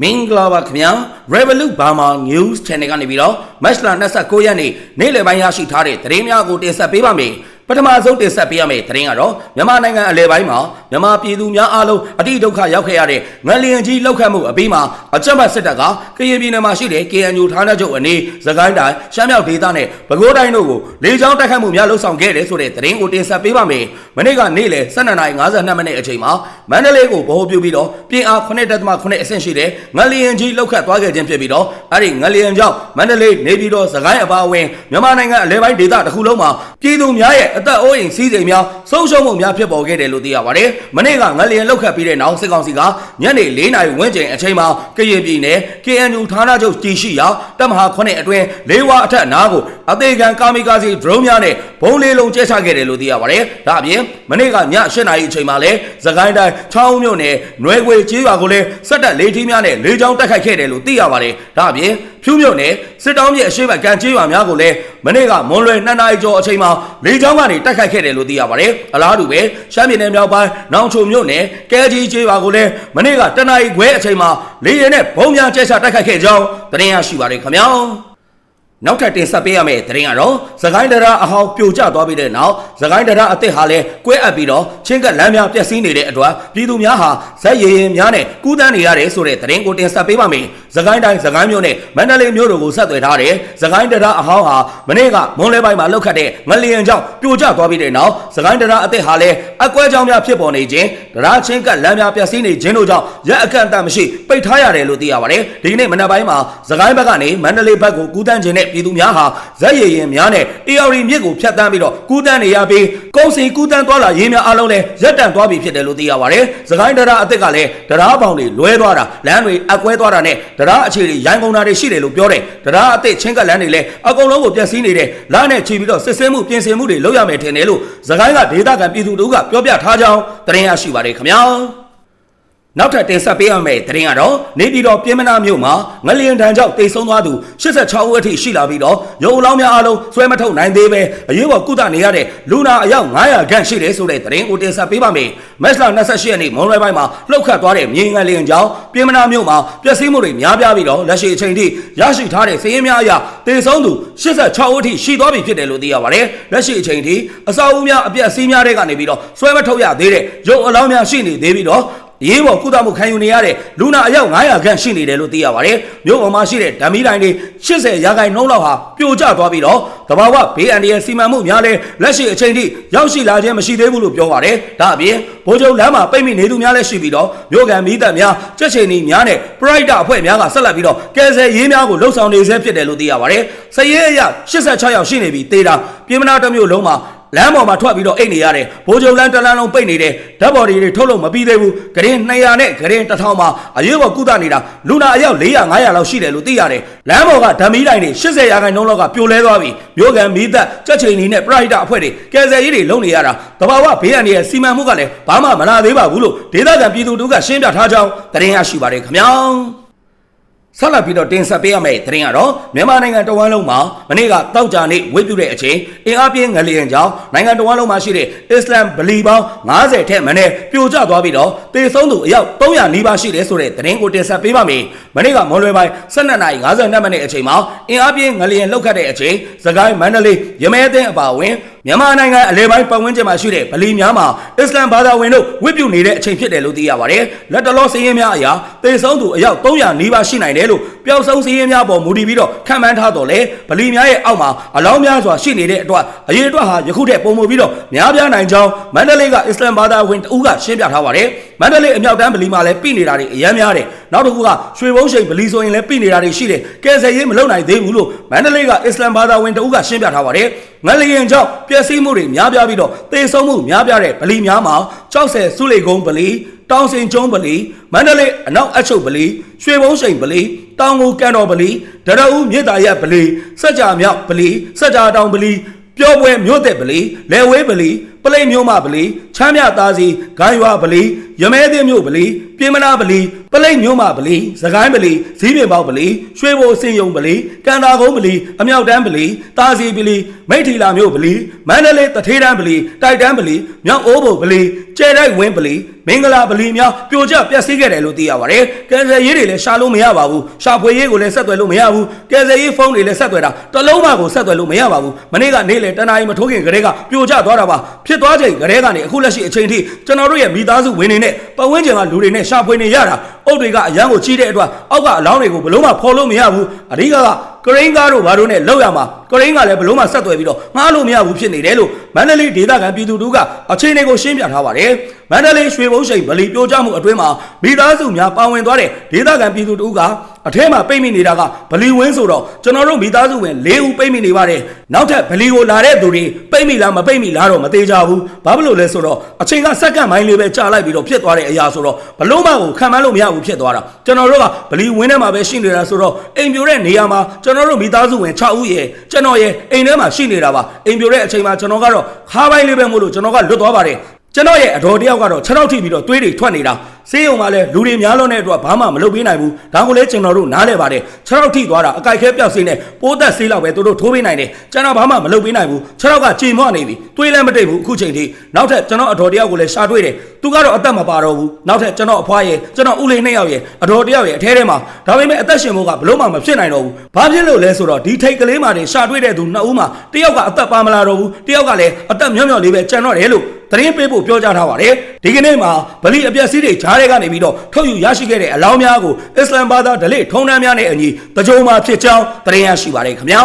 မင်္ဂလာပါခင်ဗျာ Revolut Burma News Channel ကနေပြီးတော့မတ်လ29ရက်နေ့နေ့လယ်ပိုင်းရရှိထားတဲ့သတင်းများကိုတင်ဆက်ပေးပါမယ် ပထမဆုံးတင်ဆက်ပေးရမယ့်သတင်းကတော့မြန်မာနိုင်ငံအလဲပိုင်းမှာမြန်မာပြည်သူများအားလုံးအတိဒုက္ခရောက်ခဲ့ရတဲ့ငလျင်ကြီးလောက်ခတ်မှုအပြီးမှာအကြမ်းဖက်စစ်တပ်ကကရင်ပြည်နယ်မှာရှိတဲ့ KNU ဌာနချုပ်အနေစကိုင်းတိုင်းရှမ်းမြောက်ဒေသနဲ့ပဲခူးတိုင်းတို့ကိုလေကြောင်းတိုက်ခတ်မှုများလှုပ်ဆောင်ခဲ့တယ်ဆိုတဲ့သတင်းကိုတင်ဆက်ပေးပါမယ်မနေ့ကနေ့လယ်12:52မိနစ်အချိန်မှာမန္တလေးကိုဗဟိုပြုပြီးတော့ပြင်အား9.8အဆင့်ရှိတဲ့ငလျင်ကြီးလောက်ခတ်သွားခဲ့ခြင်းဖြစ်ပြီးတော့အဲ့ဒီငလျင်ကြောင့်မန္တလေးနေပြည်တော်စကိုင်းအပါအဝင်မြန်မာနိုင်ငံအလဲပိုင်းဒေသတစ်ခုလုံးမှာပြည်သူများရဲ့အသက်အိုးအိမ်စီးစိမ်များဆုံးရှုံးမှုများဖြစ်ပေါ်ခဲ့တယ်လို့သိရပါတယ်။မနေ့ကငလျင်လောက်ခတ်ပြီးတဲ့နောက်စစ်ကောင်စီကညနေ၄နာရီဝန်းကျင်အချိန်မှာကရင်ပြည်နယ် KNU ဌာနချုပ်တည်ရှိရာတပ်မဟာ9အတွင်းလေးဝါအထက်အနားကိုအသေးခံကာမီကာစီဒရုန်းများနဲ့ဘုံလေးလုံးကျဲချခဲ့တယ်လို့သိရပါတယ်။ဒါအပြင်မနေ့ကည8နာရီအချိန်မှာလည်းသခိုင်းတိုင်းချောင်းမြို့နယ်နွဲခွေကျေးရွာကိုလည်းစက်တက်လေးထီးများနဲ့လေးချောင်းတိုက်ခိုက်ခဲ့တယ်လို့သိရပါတယ်။ဒါအပြင် ဖြူးမြို့နယ်စစ်တောင်းမြေအရှိတ်ကံကျေးရွာများကိုလည်းမနေ့ကမွန်လွယ်2နာရီကျော်အချိန်မှာလေးချောင်းကနေတိုက်ခိုက်ခဲ့တယ်လို့သိရပါတယ်။အလားတူပဲရှမ်းပြည်နယ်မြောက်ပိုင်းနောင်ချုံမြို့နယ်ကဲကြီးကျေးရွာကိုလည်းမနေ့က2နာရီခွဲအချိန်မှာလေရင်နဲ့ဘုံများကျဲချတိုက်ခိုက်ခဲ့ကြောင်းသတင်းရရှိပါတယ်ခင်ဗျာ။ နောက်ထပ်တင်ဆက်ပေးရမယ့်သတင်းကတော့သခိုင်းတရာအဟောင်းပြိုကျသွားပြီးတဲ့နောက်သခိုင်းတရာအစ်စ်ဟာလည်းကွဲအပ်ပြီးတော့ချင်းကပ်လမ်းများပျက်စီးနေတဲ့အတွက်ပြည်သူများဟာဇက်ရည်ရင်များနဲ့ကူးတန်းနေရတယ်ဆိုတဲ့သတင်းကိုတင်ဆက်ပေးပါမယ်။သခိုင်းတိုင်းသခိုင်းမြို့နဲ့မန္တလေးမြို့တို့ကိုဆက်သွယ်ထားတဲ့သခိုင်းတရာအဟောင်းဟာမနေ့ကမွန်လဲပိုင်းမှာလှုပ်ခတ်တဲ့ငလျင်ကြောင့်ပြိုကျသွားပြီးတဲ့နောက်သခိုင်းတရာအစ်စ်ဟာလည်းအကွဲကြောင်များဖြစ်ပေါ်နေခြင်းတရာချင်းကပ်လမ်းများပျက်စီးနေခြင်းတို့ကြောင့်ရက်အကန့်အသတ်မရှိပိတ်ထားရတယ်လို့သိရပါတယ်။ဒီကနေ့မနက်ပိုင်းမှာသခိုင်းဘက်ကနေမန္တလေးဘက်ကိုကူးတန်းခြင်းနဲ့ပြည်သူများဟာဇက်ရည်ရင်များနဲ့အေအော်ရီမြစ်ကိုဖြတ်တန်းပြီးတော့ကူးတန်းနေရပြီးကုန်းစီကူးတန်းသွားလာရင်းများအလုံးလည်းရက်တန့်သွားပြီဖြစ်တယ်လို့သိရပါတယ်။သခိုင်းတရားအစ်စ်ကလည်းတရားပေါင်တွေလွဲသွားတာလမ်းတွေအကွဲသွားတာနဲ့တရားအခြေတွေရိုင်းကုန်တာတွေရှိတယ်လို့ပြောတယ်။တရားအစ်စ်ချင်းကပ်လမ်းတွေလည်းအကုန်လုံးကိုပျက်စီးနေတယ်။လမ်းနဲ့ချီပြီးတော့စစ်ဆေးမှုပြင်ဆင်မှုတွေလုပ်ရမယ်ထင်တယ်လို့သခိုင်းကဒေသခံပြည်သူတို့ကပြောပြထားကြောင်းသတင်းရရှိပါတယ်ခင်ဗျာ။ နောက်ထပ်တင်ဆက်ပေးရမယ့်သတင်းကတော့နေပြည်တော်ပြည်မနာမြို့မှာငလျင်တန်းကြောင့်တိတ်ဆုံးသွားသူ86ဦးအထိရှိလာပြီးတော့ရုံအလောင်းများအားလုံးဆွဲမထုတ်နိုင်သေးပဲအရေးပေါ်ကုသနေရတဲ့လူနာအယောက်900ခန့်ရှိတယ်ဆိုတဲ့သတင်းကိုတင်ဆက်ပေးပါမယ်။မက်စလာ28ရက်နေ့မွန်လွဲပိုင်းမှာလှုပ်ခတ်သွားတဲ့မြေငလျင်ကြောင့်ပြည်မနာမြို့မှာပျက်စီးမှုတွေများပြားပြီးတော့လက်ရှိအချိန်ထိရရှိထားတဲ့စည်ရင်းများအရတိတ်ဆုံးသူ86ဦးအထိရှိသွားပြီဖြစ်တယ်လို့သိရပါတယ်။လက်ရှိအချိန်ထိအစာအုပ်များအပျက်စီးများတဲ့ကနေပြီးတော့ဆွဲမထုတ်ရသေးတဲ့ရုံအလောင်းများရှိနေသေးပြီးတော့ ရေးပေါ်ကုသမှုခံယူနေရတဲ့လူနာအယောက်900ခန့်ရှိနေတယ်လို့သိရပါတယ်။မြို့ပေါ်မှာရှိတဲ့ဓာမီတိုင်းတွေ80ရာခိုင်နှုန်းလောက်ဟာပြိုကျသွားပြီးတော့တဘာဝဘေးအန္တရာယ်စီမံမှုများလဲလက်ရှိအချိန်ထိရောက်ရှိလာခြင်းမရှိသေးဘူးလို့ပြောပါတယ်။ဒါအပြင်ဗိုလ်ချုပ်လမ်းမှာပိတ်မိနေသူများလည်းရှိပြီးတော့မြို့ကန်မိသက်များကြက်ချိန်နီများနဲ့ပရိုက်တာအဖွဲ့များကဆက်လက်ပြီးတော့ကယ်ဆယ်ရေးများကိုလှုပ်ဆောင်နေဆဲဖြစ်တယ်လို့သိရပါတယ်။စည်ရဲအရ86ယောက်ရှိနေပြီးတေးတာပြည်မနာတစ်မျိုးလုံးမှာ လမ်းပေါ်မှာထွက်ပြီးတော့အိတ်နေရတယ်ဘိုးချုပ်လန်းတလန်းလုံးပိတ်နေတယ်ဓာတ်ဘော်တွေထုတ်လို့မပြီးသေးဘူးဂရင်200နဲ့ဂရင်1000မှာအရေးပေါ်ကုသနေတာလူနာအယောက်400 500လောက်ရှိတယ်လို့သိရတယ်လမ်းပေါ်ကဓမီတိုင်းတွေ80ရာခိုင်နှုန်းလောက်ကပြိုလဲသွားပြီမြို့ကန်မီးသက်ကြက်ချိန်နီနဲ့ပရိုက်တာအဖွဲ့တွေကယ်ဆယ်ရေးတွေလုပ်နေရတာတဘာဝဘေးအန္တရာယ်စီမံမှုကလည်းဘာမှမလာသေးပါဘူးလို့ဒေသခံပြည်သူတို့ကရှင်းပြထားကြောင်းသတင်းရရှိပါတယ်ခင်ဗျာ ဆက်လက်ပြီးတော့တင်ဆက်ပေးရမယ့်သတင်းကတော့မြန်မာနိုင်ငံတဝန်းလုံးမှာမနေ့ကတောက်ကြနေ့ဝေပြုတဲ့အချိန်အင်အားပြင်းငလျင်ကြောင့်နိုင်ငံတဝန်းလုံးမှာရှိတဲ့အစ္စလမ်ဗလီပေါင်း90ထက်မနည်းပြိုကျသွားပြီးတော့တေဆုံးသူအယောက်300နီးပါးရှိတယ်ဆိုတဲ့သတင်းကိုတင်ဆက်ပေးပါမယ်။မနေ့ကမွန်လွယ်ပိုင်း12:52မိနစ်အချိန်မှာအင်အားပြင်းငလျင်လှုပ်ခတ်တဲ့အချိန်သခိုင်းမန္တလေးရမဲသိန်းအပါအဝင် မြန်မာနိုင်ငံအလဲပိုင်းပတ်ဝန်းကျင်မှာရှိတဲ့ဗလီများမှာအစ္စလမ်ဘာသာဝင်တို့ဝတ်ပြုနေတဲ့အချိန်ဖြစ်တယ်လို့သိရပါတယ်။လက်တလောစည်ရင်များအရာတေဆုံးသူအယောက်300နီးပါးရှိနိုင်တယ်လို့ပျောက်ဆုံးစည်ရင်များပေါ်မူတည်ပြီးတော့ခံမှန်းထားတော်လဲဗလီများရဲ့အောက်မှာအလောင်းများစွာရှိနေတဲ့အတွက်အရေးအတွက်ဟာယခုထက်ပုံမပြီးတော့များပြားနိုင်ကြောင်းမန္တလေးကအစ္စလမ်ဘာသာဝင်တဦးကရှင်းပြထားပါတယ်။မန္တလေးအမြောက်တန်းဗလီမှာလည်းပြည်နေတာတွေအများများတယ်။ နောက်တစ်ခုကရွှေဘုံရှိန်ဗလီဆိုရင်လည်းပြည်နေတာတွေရှိတယ်။ကဲဆယ်ရေးမလုပ်နိုင်သေးဘူးလို့မန္တလေးကအစ္စလမ်ဘာသာဝင်တဦးကရှင်းပြထားပါတယ်။ငလျင်ကြောင့်ပျက်စီးမှုတွေများပြားပြီးတော့တေဆုံးမှုများပြားတဲ့ဗလီများမှာ60စုလေကုန်းဗလီတောင်စင်ကျုံးဗလီမန္တလေးအနောက်အချုပ်ဗလီရွှေဘုံရှိန်ဗလီတောင်ကိုကန်တော်ဗလီဒရအူးမြေတားရက်ဗလီစัจ जा မြောက်ဗလီစัจ जा တောင်ဗလီပြောပွဲမြို့သက်ဗလီလဲဝဲဗလီ ပလိတ်မျိုးမပလီချမ်းမြသားစီဂိုင်းရွာပလီရမဲသိမျိုးပလီပြင်းမနာပလီပလိတ်မျိုးမပလီစကိုင်းပလီဇီးပင်ပေါက်ပလီရွှေဘိုအစင်ယုံပလီကန်တာကုန်းပလီအမြောက်တန်းပလီသားစီပလီမိထီလာမျိုးပလီမန္တလေးတထေးတန်းပလီတိုက်တန်းပလီမြောက်အိုးဘုံပလီကျဲတိုက်ဝင်းပလီမင်္ဂလာပလီများပြိုကျပျက်စီးခဲ့တယ်လို့သိရပါတယ်ကယ်ဆယ်ရေးတွေလည်းရှာလို့မရပါဘူးရှာဖွေရေးကိုလည်းဆက်သွယ်လို့မရဘူးကယ်ဆယ်ရေးဖုန်းတွေလည်းဆက်သွယ်တာတလုံးမှကိုဆက်သွယ်လို့မရပါဘူးမနေ့ကနေလေတနားရီမထိုးခင်ကလေးကပြိုကျသွားတာပါဖြစ်သွားချိန်ကလေးကနေအခုလက်ရှိအချိန်ထိကျွန်တော်တို့ရဲ့မိသားစုဝင်တွေနဲ့ပတ်ဝန်းကျင်ကလူတွေနဲ့ရှာဖွေနေရတာအုတ်တွေကအရန်ကိုကြီးတဲ့အတွက်အောက်ကအလောင်းတွေကိုဘလို့မှဖော်လို့မရဘူးအဓိကက ကရင်းကားတို့ဘာတို့နဲ့လောက်ရမှာကရင်းကလည်းဘလို့မှဆက်သွယ်ပြီးတော့ငားလို့မရဘူးဖြစ်နေတယ်လို့မန္တလေးဒေသခံပြည်သူတို့ကအချိန်တွေကိုရှင်းပြထားပါတယ်မန္တလေးရွှေဘုံရှိန်ဗလီပြိုကျမှုအတွင်းမှာမိသားစုများပါဝင်သွားတဲ့ဒေသခံပြည်သူတို့ကအထဲမှာပိတ်မိနေတာကဗလီဝင်းဆိုတော့ကျွန်တော်တို့မိသားစုဝင်၄ဦးပိတ်မိနေပါတယ်နောက်ထပ်ဗလီကိုလာတဲ့သူတွေပိတ်မိလားမပိတ်မိလားတော့မသေးကြဘူးဘာဖြစ်လို့လဲဆိုတော့အချိန်ကစက္ကန့်ပိုင်းလေးပဲကြာလိုက်ပြီးတော့ဖြစ်သွားတဲ့အရာဆိုတော့ဘလို့မှကိုခံမလို့မရဘူးဖြစ်သွားတာကျွန်တော်တို့ကဗလီဝင်းထဲမှာပဲရှိနေတာဆိုတော့အိမ်ပြိုတဲ့နေရာမှာကျွန်တော်တို့မိသားစုဝင်6ဦးရဲ့ကျွန်တော်ရဲ့အိမ်ထဲမှာရှိနေတာပါအိမ်ပြိုတဲ့အချိန်မှာကျွန်တော်ကတော့ခါပိုင်းလေးပဲမို့လို့ကျွန်တော်ကလွတ်သွားပါတယ် ကျွန်တော်ရဲ့အတော်တယောက်ကတော့6ရောက်ထိပြီးတော့သွေးတွေထွက်နေတာဆေးရုံမှာလည်းလူတွေများလွန်းတဲ့အတွက်ဘာမှမလုပ်ပေးနိုင်ဘူးဒါကိုလည်းကျွန်တော်တို့နားလဲပါတယ်6ရောက်ထိသွားတာအကြိုက်ခဲပြောက်ဆေးနဲ့ပိုးသက်ဆေးလောက်ပဲသူတို့ထိုးပေးနိုင်တယ်ကျွန်တော်ဘာမှမလုပ်ပေးနိုင်ဘူး6ရောက်ကကြေမွနေပြီသွေးလည်းမတိတ်ဘူးအခုချိန်ထိနောက်ထပ်ကျွန်တော်အတော်တယောက်ကိုလည်းရှာတွေ့တယ်သူကတော့အသက်မပါတော့ဘူးနောက်ထပ်ကျွန်တော်အဖွားရဲ့ကျွန်တော်ဦးလေးနှစ်ယောက်ရဲ့အတော်တယောက်ရဲ့အထဲထဲမှာဒါပေမဲ့အသက်ရှင်ဖို့ကဘလို့မှမဖြစ်နိုင်တော့ဘူးဘာဖြစ်လို့လဲဆိုတော့ဒီထိတ်ကလေးမှတင်ရှာတွေ့တဲ့သူနှစ်ဦးမှာတယောက်ကအသက်ပါမလာတော့ဘူးတယောက်ကလည်းအသက်မြော့မြော့လေးပဲကြံတော့တယ်လို့ သတင်းပေးဖို့ပြောကြားထားပါတယ်ဒီကနေ့မှာဗလီအပြက်စီးတွေဂျားတွေကနေပြီးတော့ထုတ်ယူရရှိခဲ့တဲ့အလောင်းများကိုအစ္စလမ်ဘာသာဓလေ့ထုံးတမ်းများနဲ့အညီတကြုံမှာဖြစ်ကြောင်းသတင်းရရှိပါတယ်ခင်ဗျာ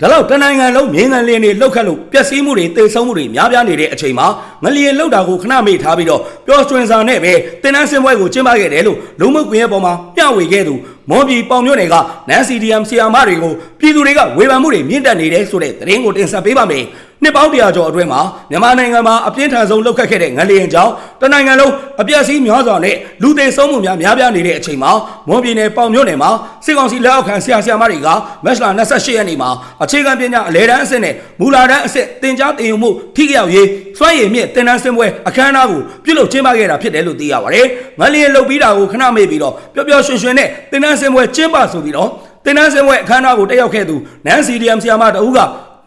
ဒါတော့တနိုင်ငံလုံးမြင်းငံလင်းတွေလှုပ်ခတ်လို့ပျက်စီးမှုတွေတိတ်ဆုံးမှုတွေများပြားနေတဲ့အချိန်မှာငလျင်လှုပ်တာကိုခဏမေ့ထားပြီးတော့ပျော်ရွှင်စွာနဲ့ပဲတင်နန်းစင်ပွဲကိုကျင်းပခဲ့တယ်လို့လူမှုကွန်ရက်ပေါ်မှာပြဝေခဲ့သူမွန်ပြည်ပေါင်မြို့နယ်ကနန်စီဒီအမ်ဆီယာမတွေကိုပြည်သူတွေကဝေဖန်မှုတွေမြင့်တက်နေတယ်ဆိုတဲ့သတင်းကိုတင်ဆက်ပေးပါမယ်။နှစ်ပေါင်းတရာကျော်အတွင်းမှာမြန်မာနိုင်ငံမှာအပြင်းထန်ဆုံးလှုပ်ခတ်ခဲ့တဲ့ငလျင်ကြောင့်တနိုင်ငံလုံးအပြည့်အစည်းများစွာနဲ့လူသေဆုံးမှုများများပြားနေတဲ့အချိန်မှာမွန်ပြည်နယ်ပေါင်မြို့နယ်မှာစစ်ကောင်စီလက်အောက်ခံဆရာဆရာမတွေကမက်လ28ရက်နေ့မှာအခြေခံပညာအလဲတန်းအဆင့်နဲ့မူလာတန်းအဆင့်တင် जा တင်ယူမှုထိကြရောက်ရေးစွမ်းရည်မြင့်တင်နန်းစင်ပွဲအခမ်းအနားကိုပြုလုပ်ကျင်းပခဲ့တာဖြစ်တယ်လို့သိရပါတယ်။ငလျင်လှုပ်ပြီးတာကိုခဏမေ့ပြီးတော့ပျော်ပျော်ရွှင်ရွှင်နဲ့တင်နန်းစင်ပွဲကျင်းပဆိုပြီးတော့တင်နန်းစင်ပွဲအခမ်းအနားကိုတက်ရောက်ခဲ့သူနန်စီဒီအမ်ဆီယာမတအူးက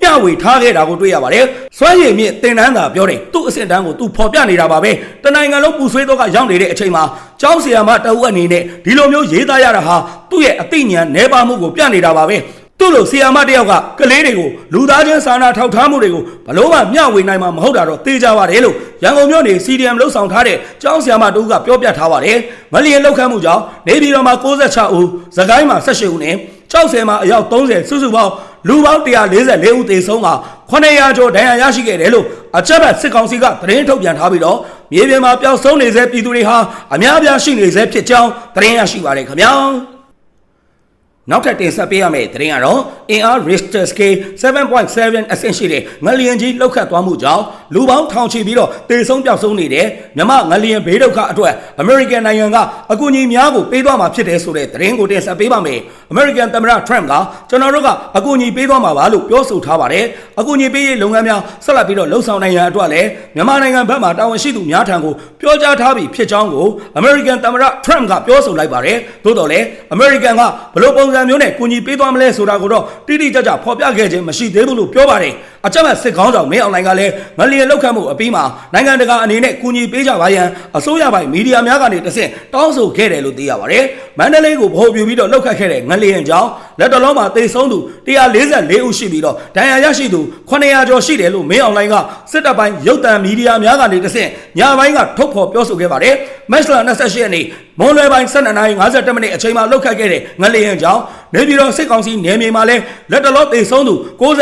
မျှဝေထားခဲ့တာကိုတွေ့ရပါတယ်။စွမ်းရည်မြင့်တင်တန်းသာပြောတယ်သူ့အဆင့်တန်းကိုသူဖော်ပြနေတာပါပဲ။တနိုင်ငံလုံးပူဆွေးတော့ကရောက်နေတဲ့အချိန်မှာကျောင်းဆရာမတအူးအနေနဲ့ဒီလိုမျိုးရေးသားရတာဟာသူ့ရဲ့အသိဉာဏ်နှဲပါမှုကိုပြနေတာပါပဲ။သူ့လိုဆီယာမတယောက်ကကလေးတွေကိုလူသားချင်းစာနာထောက်ထားမှုတွေကိုဘလို့မှမျှဝေနိုင်မှာမဟုတ်တာတော့သိကြပါတယ်လို့ရန်ကုန်မြို့နေ CDM လှုပ်ဆောင်ထားတဲ့ကျောင်းဆရာမတူကပြောပြထားပါတယ်။မလျင်လောက်ခတ်မှုကြောင့်နေပြည်တော်မှာ66ဦး၊သခိုင်းမှာ18ဦးနဲ့60မှာအယောက်30စုစုပေါင်း လူပေါင်း144ဦးသေဆုံးက900ကျော်ဒဏ်ရာရရှိခဲ့တယ်လို့အကြက်ဘက်စစ်ကောင်စီကသတင်းထုတ်ပြန်ထားပြီးတော့မြေပြင်မှာပျောက်ဆုံးနေစေပြည်သူတွေဟာအများအပြားရှိနေစေဖြစ်ကြောင်းသတင်းရရှိပါတယ်ခင်ဗျာ။ နောက်ထပ်တင်ဆက်ပေးရမယ့်သတင်းကတော့အင်အား Richter scale 7.7အဆင့်ရှိတဲ့ငလျင်ကြီးလှုပ်ခတ်သွားမှုကြောင့်လူပေါင်းထောင်ချီပြီးတော့တေဆုံးပျောက်ဆုံးနေတဲ့မြမငလျင်ဘေးဒုက္ခအတွက် American နိုင်ငံကအကူအညီများကိုပေးသွားမှာဖြစ်တယ်ဆိုတဲ့သတင်းကိုတင်ဆက်ပေးပါမယ်။ American သမ္မတ Trump ကကျွန်တော်တို့ကအကူအညီပေးသွားမှာပါလို့ပြောဆိုထားပါတယ်။အကူအညီပေးရေးလုပ်ငန်းများဆက်လက်ပြီးတော့လှုပ်ဆောင်နိုင်ရန်အတွက်လည်းမြန်မာနိုင်ငံဘက်မှတာဝန်ရှိသူများထံကိုပြောကြားထားပြီးဖြစ်ကြောင်းကို American သမ္မတ Trump ကပြောဆိုလိုက်ပါတယ်။သို့တော်လည်း American ကဘလို့ပုံစံမျိုးနဲ့ကူညီပေးသွားမလဲဆိုတာကိုတော့တိတိကျကျဖော်ပြခဲ့ခြင်းမရှိသေးဘူးလို့ပြောပါတယ်အကြမ်းဖက်စစ်ကောင်းဆောင်မင်းအွန်လိုင်းကလည်းငလျင်လောက်ခတ်မှုအပြီးမှာနိုင်ငံတကာအနေနဲ့ကူညီပေးကြပါရန်အစိုးရပိုင်းမီဒီယာများကနေတဆင့်တောင်းဆိုခဲ့တယ်လို့သိရပါတယ်မန္တလေးကိုဗဟိုပြုပြီးတော့လောက်ခတ်ခဲ့တဲ့ငလျင်ကြောင့်လက်တော်လုံးမှာသေဆုံးသူ144ဦးရှိပြီးတော့ဒဏ်ရာရရှိသူ900ကျော်ရှိတယ်လို့မင်းအွန်လိုင်းကစစ်တပ်ပိုင်းရုပ်သံမီဒီယာများကနေတဆင့်ညပိုင်းကထုတ်ဖော်ပြောဆိုခဲ့ပါတယ်မက်စလာ28ရက်နေ့မွန်လွယ်ပိုင်း12:52မိနစ်အချိန်မှာလောက်ခတ်ခဲ့တဲ့ငလျင်ကြောင့် နေပြည်တော်စစ်ကောင်စီနယ်မြေမှာလဲလက်တော်သေဆုံးသူ96ဦး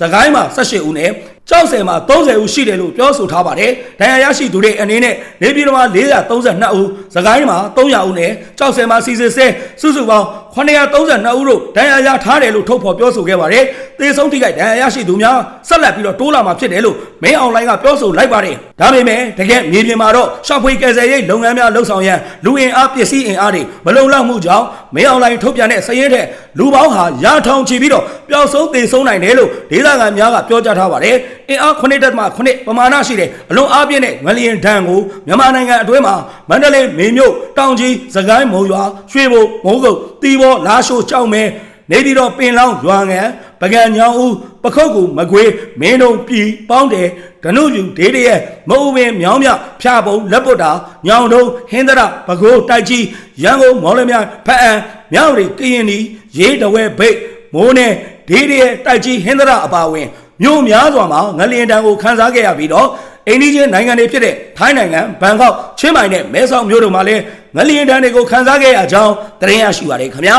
စကိုင်းမှာ18ဦးနဲ့ ကြောက်စင်မှာ30ဦးရှိတယ်လို့ပြောဆိုထားပါတယ်။ဒဏ်ရာရရှိသူတွေအနေနဲ့နေပြည်တော်မှာ432ဦး၊စကိုင်းမှာ300ဦးနဲ့ကြောက်စင်မှာစီစစ်ဆဲစုစုပေါင်း932ဦးတို့ဒဏ်ရာရထားတယ်လို့ထုတ်ဖော်ပြောဆိုခဲ့ပါတယ်။သေဆုံးထိခိုက်ဒဏ်ရာရရှိသူများဆက်လက်ပြီးတော့တိုးလာမှာဖြစ်တယ်လို့မင်းအွန်လိုင်းကပြောဆိုလိုက်ပါတယ်။ဒါပေမဲ့တကယ်မြေပြင်မှာတော့ရှော့ဖွေကယ်ဆယ်ရေးလုပ်ငန်းများလှုပ်ဆောင်ရန်လူအင်အားပစ္စည်းအင်အားတွေမလုံလောက်မှုကြောင့်မင်းအွန်လိုင်းထုတ်ပြန်တဲ့စည်ရဲတဲ့လူပေါင်းဟာရာထောင်ချီပြီးတော့ပျောက်ဆုံးသေဆုံးနိုင်တယ်လို့ဒေသခံများကပြောကြားထားပါတယ်။ အင်အား9.8ပမာဏရှိတဲ့အလွန်အားပြင်းတဲ့ငလျင်ဒဏ်ကိုမြန်မာနိုင်ငံအတွင်းမှာမန္တလေးမေမြို့တောင်ကြီးစကိုင်းမုံရွာရွှေဘိုမုံကုတ်တီဘောလာရှိုးကြောက်မဲနေပြီးတော့ပင်လောင်းရွာငံပကံညောင်ဦးပခုတ်ကူမကွေးမင်းတို့ပြည်ပေါင်းတယ်ဒနုယူဒေးတရဲ့မအုံပင်မြောင်းမြဖြာပုံလက်ပုတ်တာညောင်တုံးဟင်းသရပကိုးတိုက်ကြီးရန်ကုန်မော်လမြိုင်ဖက်အံမြောက်ရီကရင်နီရေးတဝဲဘိတ်မိုးနဲ့ဒေးတရဲ့တိုက်ကြီးဟင်းသရအပါဝင် မြို့များစွာမှာငလျင်တံကိုခန်းစားခဲ့ရပြီးတော့အိန္ဒိချင်းနိုင်ငံတွေဖြစ်တဲ့ထိုင်းနိုင်ငံဘန်ကောက်ချင်းမိုင်နဲ့မဲဆောက်မြို့တို့မှာလည်းငလျင်တံတွေကိုခန်းစားခဲ့ရကြောင်းသတင်းရရှိပါတယ်ခင်ဗျာ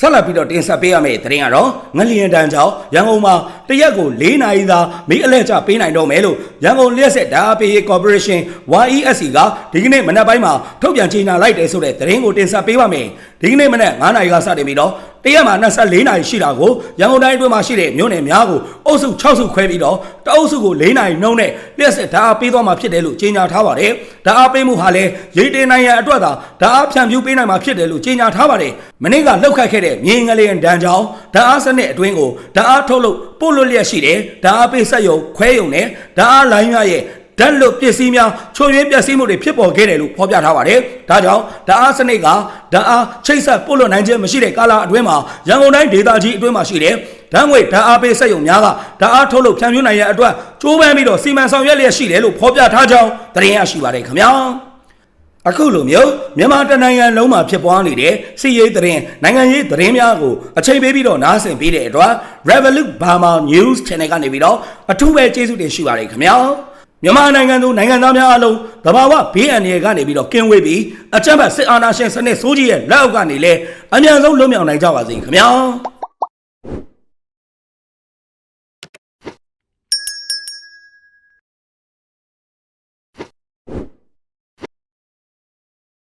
ဆက်လက်ပြီးတော့တင်ဆက်ပေးရမယ့်သတင်းကတော့ငလျင်တန်းကြောင့်ရန်ကုန်မှာတရက်ကို၄နာရီသာမိအလဲကျပေးနိုင်တော့မယ်လို့ရန်ကုန်လျှက်ဆက်ဓာတ်ပေးရေးကော်ပိုရေးရှင်း YESC ကဒီကနေ့မနက်ပိုင်းမှာထုတ်ပြန်ကြေညာလိုက်တယ်ဆိုတဲ့သတင်းကိုတင်ဆက်ပေးပါမယ်ဒီကနေ့မနက်9နာရီကစတင်ပြီးတော့ တရက်မှာ24နာရီရှိတာကိုရန်ကုန်တိုင်းအတွင်းမှာရှိတဲ့မြို့နယ်များကိုအုပ်စု6စုခွဲပြီးတော့တအုပ်စုကို4နာရီနှုန်းနဲ့လျှက်ဆက်ဓာတ်ပေးသွားမှာဖြစ်တယ်လို့ကြေညာထားပါတယ်ဓာတ်ပေးမှုဟာလည်းရေတင်နိုင်ရန်အတွက်သာဓာတ်ဖြန့်ဖြူးပေးနိုင်မှာဖြစ်တယ်လို့ကြေညာထားပါတယ်မနေ့ကလှုပ်ခတ်ခဲ့တဲ့မြေငလျင်ဒဏ်ကြောင့်ဓာတ်အားစနစ်အတွင်းကိုဓာတ်အားထုတ်လို့ပို့လွတ်လျက်ရှိတယ်ဓာတ်အားပေးဆက်ယုံခွဲယုံနဲ့ဓာတ်အားလိုင်းရရဲ့ ဓာတ်လွတ်ပစ္စည်းများချို့ယွင်းပျက်စီးမှုတွေဖြစ်ပေါ်ခဲ့တယ်လို့ဖော်ပြထားပါတယ်။ဒါကြောင့်ဓာတ်အားစနစ်ကဓာတ်အားချိတ်ဆက်ပို့လွတ်နိုင်ခြင်းမရှိတဲ့ကာလအတွင်းမှာရန်ကုန်တိုင်းဒေသကြီးအတွင်းမှာရှိတဲ့ဓာတ်ငွေဓာတ်အားပေးဆက်ယုံများကဓာတ်အားထုတ်လို့ဖြန့်ဖြူးနိုင်ရန်အတွက်ကြိုးပမ်းပြီးတော့စီမံဆောင်ရွက်လျက်ရှိတယ်လို့ဖော်ပြထားကြောင်းသတင်းရရှိပါတယ်ခင်ဗျာ။အခုလိုမျိုးမြန်မာတနိုင်ငံလုံးမှာဖြစ်ပွားနေတဲ့စီရေးသတင်းနိုင်ငံရေးသတင်းများကိုအချိန်ပေးပြီးတော့နားဆင်ပေးတဲ့အတွက် Revolut Burma News Channel ကနေပြီးတော့အထူးပဲကျေးဇူးတင်ရှိပါတယ်ခင်ဗျာ မြန်မာနိုင်ငံသူနိုင်ငံသားများအလုံးသဘာဝဘေးအန္တရာယ်ကနေပြီးတော့ကင်းဝေးပြီးအကြမ်းဖက်စစ်အာဏာရှင်စနစ်ဆိုးကြီးရဲ့လက်အောက်ကနေလဲအမြန်ဆုံးလွတ်မြောက်နိုင်ကြပါစေခင်ဗျာ